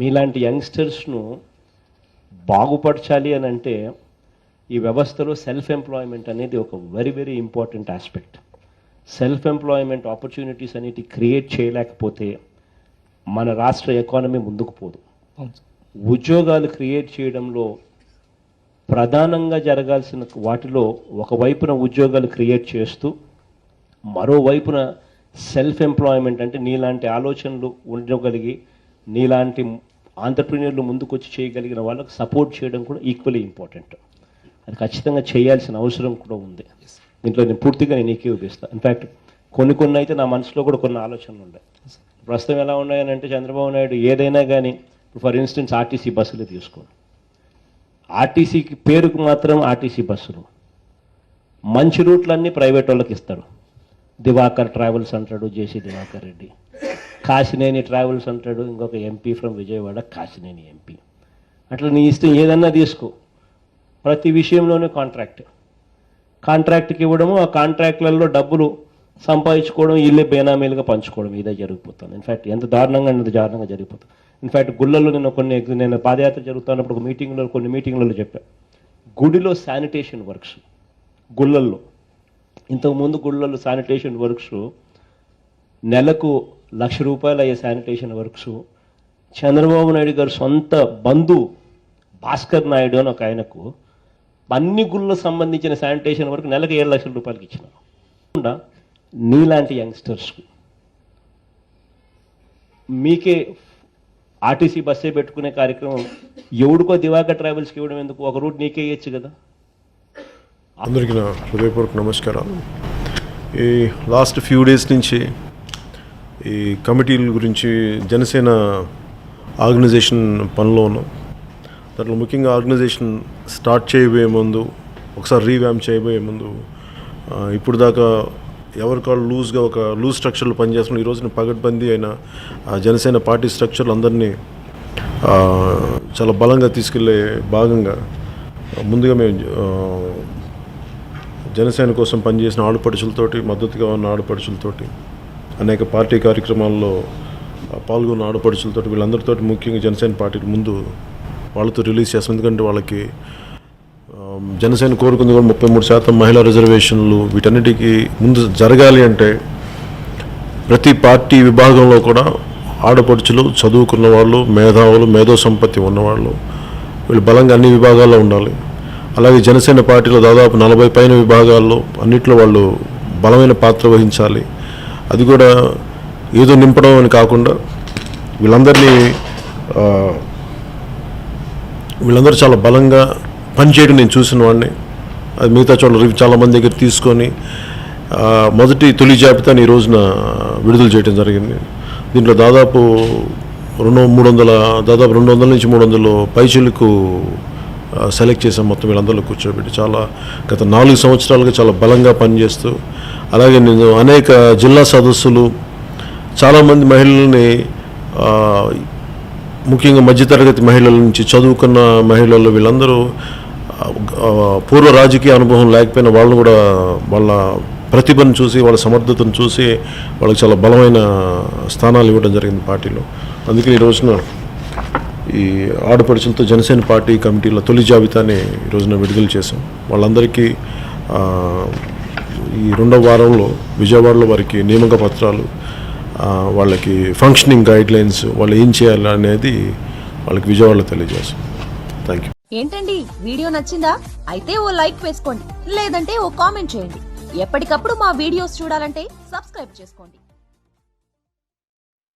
నీలాంటి యంగ్స్టర్స్ను బాగుపరచాలి అని అంటే ఈ వ్యవస్థలో సెల్ఫ్ ఎంప్లాయ్మెంట్ అనేది ఒక very very important aspect self employment opportunities అనేవి క్రియేట్ చేయలేకపోతే మన రాష్ట్ర ఎకానమీ ముందుకు పోదు. ఉద్యోగాలు క్రియేట్ చేయడంలో ప్రధానంగా జరగాల్సిన వాటిలో ఒకవైపున ఉద్యోగాలు క్రియేట్ చేస్తూ మరోవైపున సెల్ఫ్ ఎంప్లాయ్మెంట్ అంటే నీలాంటి ఆలోచనలు ఉండగలిగి నీలాంటి ఆంటర్ప్రీనియర్లు ముందుకు వచ్చి చేయగలిగిన వాళ్ళకు సపోర్ట్ చేయడం కూడా ఈక్వల్లీ ఇంపార్టెంట్ అది ఖచ్చితంగా చేయాల్సిన అవసరం కూడా ఉంది. దీంట్లో నేను పూర్తిగా నేను ఏకీభవిస్తాను ఇన్ఫ్యాక్ట్ కొన్ని కొన్ని అయితే నా మనసులో కూడా కొన్ని ఆలోచనలు ఉన్నాయి ప్రస్తుతం ఎలా ఉన్నాయని అంటే చంద్రబాబు నాయుడు ఏదైనా కానీ ఫర్ ఇన్స్టెన్స్ ఆర్టీసీ బస్సులు తీసుకోండి. ఆర్టీసీకి పేరుకు మాత్రం ఆర్టీసీ బస్సులు. మంచి రూట్లన్నీ ప్రైవేట్ వాళ్ళకి ఇస్తారు. దివాకర్ ట్రావెల్స్ అంటాడు జేసీ దివాకర్ రెడ్డి. కాశినేని ట్రావెల్స్ అంటాడు ఇంకొక MP from Vijayawada Kesineni MP అట్లా నీ ఇష్టం ఏదన్నా తీసుకో. ప్రతి విషయంలోనే కాంట్రాక్ట్ కాంట్రాక్ట్కి ఇవ్వడము ఆ కాంట్రాక్ట్లలో డబ్బులు సంపాదించుకోవడం ఇల్లే బేనామీలుగా పంచుకోవడం ఇదే జరిగిపోతుంది. ఇన్ఫ్యాక్ట్ ఎంత దారుణంగా ఎంత దారుణంగా జరిగిపోతుంది. ఇన్ఫ్యాక్ట్ గుళ్ళల్లో నేను కొన్ని నేను పాదయాత్ర జరుగుతున్నప్పుడు ఒక మీటింగ్లో కొన్ని మీటింగ్లలో చెప్పాను గుడిలో శానిటేషన్ వర్క్స్ గుళ్ళల్లో. ఇంతకుముందు గుళ్ళల్లో శానిటేషన్ వర్క్స్ నెలకు లక్ష రూపాయలు అయ్యే శానిటేషన్ వర్క్స్. చంద్రబాబు నాయుడు గారు సొంత బంధు భాస్కర్ నాయుడు అని ఒక ఆయనకు అన్ని గుళ్ళకు సంబంధించిన శానిటేషన్ వరకు నెలకు ఏడు లక్షల రూపాయలకి ఇచ్చినారు కాకుండా నీలాంటి యంగ్స్టర్స్కు మీకే ఆర్టీసీ బస్సే పెట్టుకునే కార్యక్రమం ఎవడికో దివాకర్ ట్రావెల్స్కి ఇవ్వడం ఎందుకు? ఒక రూట్ నీకే ఇవ్వచ్చు కదా. అందరికీ నా హృదయపూర్వక నమస్కారాలు. ఈ లాస్ట్ ఫ్యూ డేస్ నుంచి ఈ కమిటీల గురించి జనసేన ఆర్గనైజేషన్ పనిలో ఉన్నాం. దాంట్లో ముఖ్యంగా ఆర్గనైజేషన్ స్టార్ట్ చేయబోయే ముందు ఒకసారి రీవ్యామ్ చేయబోయే ముందు ఇప్పుడు దాకా ఎవరి కాళ్ళు లూజ్గా ఒక లూజ్ స్ట్రక్చర్లు పనిచేస్తున్న ఈ రోజున పగడ్బందీ అయిన ఆ జనసేన పార్టీ స్ట్రక్చర్లు అందరినీ చాలా బలంగా తీసుకెళ్ళే భాగంగా ముందుగా మేము జనసేన కోసం పనిచేసిన ఆడపడుచులతోటి మద్దతుగా ఉన్న ఆడపడుచులతోటి అనేక పార్టీ కార్యక్రమాల్లో పాల్గొన్న ఆడపడుచులతో వీళ్ళందరితో ముఖ్యంగా జనసేన పార్టీకి ముందు వాళ్ళతో రిలీజ్ చేస్తాం. ఎందుకంటే వాళ్ళకి జనసేన కోరుకుంది కూడా ముప్పై మూడు శాతం మహిళా రిజర్వేషన్లు. వీటన్నిటికీ ముందు జరగాలి అంటే ప్రతి పార్టీ విభాగంలో కూడా ఆడపడుచులు చదువుకున్న వాళ్ళు మేధావులు మేధో సంపత్తి ఉన్నవాళ్ళు వీళ్ళు బలంగా అన్ని విభాగాల్లో ఉండాలి. అలాగే జనసేన పార్టీలో దాదాపు నలభై పైన విభాగాల్లో అన్నిట్లో వాళ్ళు బలమైన పాత్ర వహించాలి. అది కూడా ఏదో నింపడం అని కాకుండా వీళ్ళందరినీ వీళ్ళందరూ చాలా బలంగా పనిచేయడం నేను చూసిన వాడిని. అది మిగతా చోట్ల రివ్యూ చాలా మంది దగ్గర తీసుకొని మొదటి తొలి జాబితాని ఈ రోజున విడుదల చేయడం జరిగింది. దీంట్లో దాదాపు రెండు మూడు వందల దాదాపు రెండు వందల నుంచి మూడు వందలు పైచులకు సెలెక్ట్ చేసాం మొత్తం వీళ్ళందరిలో కూర్చోబెట్టి చాలా గత నాలుగు సంవత్సరాలుగా చాలా బలంగా పనిచేస్తూ అలాగే నేను అనేక జిల్లా సదస్సులు చాలామంది మహిళల్ని ముఖ్యంగా మధ్యతరగతి మహిళల నుంచి చదువుకున్న మహిళలు వీళ్ళందరూ పూర్వ రాజకీయ అనుభవం లేకపోయినా వాళ్ళు కూడా వాళ్ళ ప్రతిభను చూసి వాళ్ళ సమర్థతను చూసి వాళ్ళకి చాలా బలమైన స్థానాలు ఇవ్వడం జరిగింది పార్టీలో. అందుకే ఈ రోజున ఈ ఆడపడుచులతో జనసేన పార్టీ కమిటీల తొలి జాబితాని ఈ రోజున విడుదల చేశాం. వాళ్ళందరికీ ఈ రెండవ వారంలో విజయవాడలో వారికి నియామక పత్రాలు వాళ్ళకి ఫంక్షనింగ్ గైడ్ లైన్స్ వాళ్ళు ఏం చేయాలి అనేది వాళ్ళకి విజయవాడలో తెలియజేస్తాం థ్యాంక్ యూ ఏంటండి? వీడియో నచ్చిందా? అయితే ఓ లైక్ వేసుకోండి. లేదంటే ఓ కామెంట్ చేయండి. ఎప్పటికప్పుడు మా వీడియోస్ చూడాలంటే సబ్స్క్రైబ్ చేసుకోండి.